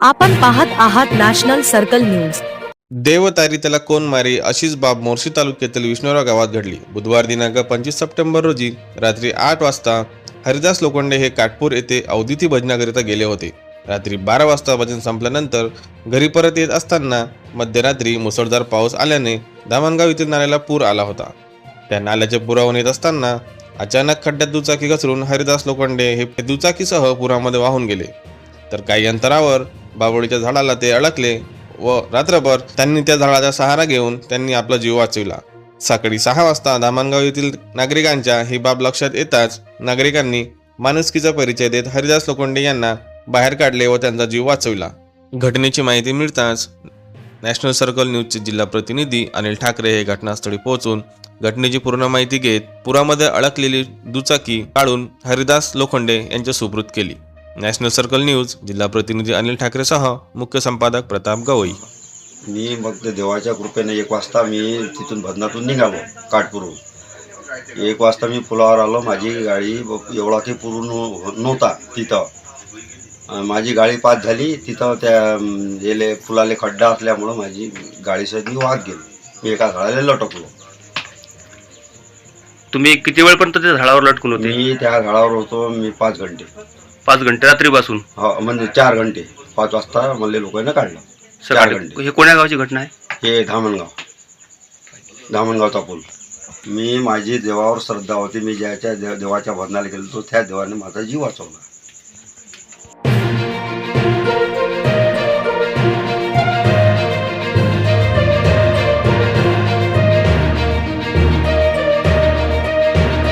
आपण पाहत आहात नॅशनल सर्कल न्यूज. देवतारी त्याला कोण मारे अशीच बाब मोर्शी तालुक्यातील विष्णुराव गावात घडली. बुधवार दिनांक पंचवीस सप्टेंबर रोजी रात्री आठ वाजता हरिदास लोखंडे हे काटपूर येथे अवदिती भजनाकरिता गेले होते. रात्री बारा वाजता भजन संपल्यानंतर घरी परत येत असताना मध्यरात्री मुसळधार पाऊस आल्याने दामणगाव येथील नाल्याला पूर आला होता. त्या नाल्याच्या पुरावून येत असताना अचानक खड्ड्यात दुचाकी घसरून हरिदास लोखंडे हे दुचाकीसह पुरामध्ये वाहून गेले. तर काही अंतरावर बाबोळीच्या झाडाला ते अडकले व रात्रभर त्यांनी त्या झाडाचा सहारा घेऊन त्यांनी आपला जीव वाचविला. सकाळी सहा वाजता धामणगाव येथील नागरिकांच्या ही बाब लक्षात येताच नागरिकांनी माणुसकीचा परिचय देत हरिदास लोखंडे यांना बाहेर काढले व त्यांचा जीव वाचविला. घटनेची माहिती मिळताच नॅशनल सर्कल न्यूजचे जिल्हा प्रतिनिधी अनिल ठाकरे हे घटनास्थळी पोहोचून घटनेची पूर्ण माहिती घेत पुरामध्ये अडकलेली दुचाकी काढून हरिदास लोखंडे यांच्या सुपूर्द केली. नॅशनल सर्कल न्यूज जिल्हा प्रतिनिधी अनिल ठाकरेसह मुख्य संपादक प्रताप गवई. मी मग देवाच्या कृपेने एक वाजता मी तिथून भजनातून निघालो काठपुरून एक वाजता मी पुलावर आलो माझी गाडी एवढा काही पूर्ण हो- नव्हता तिथं. माझी गाडी पास झाली तिथं त्या गेले फुलाले खड्डा असल्यामुळं माझी गाडी सगळी वाहत गेली. मी एका झाडाला लटकलो. तुम्ही किती वेळपर्यंत त्या झाडावर लटकून होते? मी त्या झाडावर होतो मी पाच घंटे. पाच घंटे रात्रीपासून? हा म्हणजे चार घंटे. पाच वाजता मला लोकांना काढलं. चार सकाळी. घंटे. हे कोण्या गावची घटना आहे? हे धामणगाव. धामणगावचा पूल मी माझी देवावर श्रद्धा होती. मी ज्याच्या देव देवाच्या भजनाला गेलो तो त्या देवाने माझा जीव वाचवला.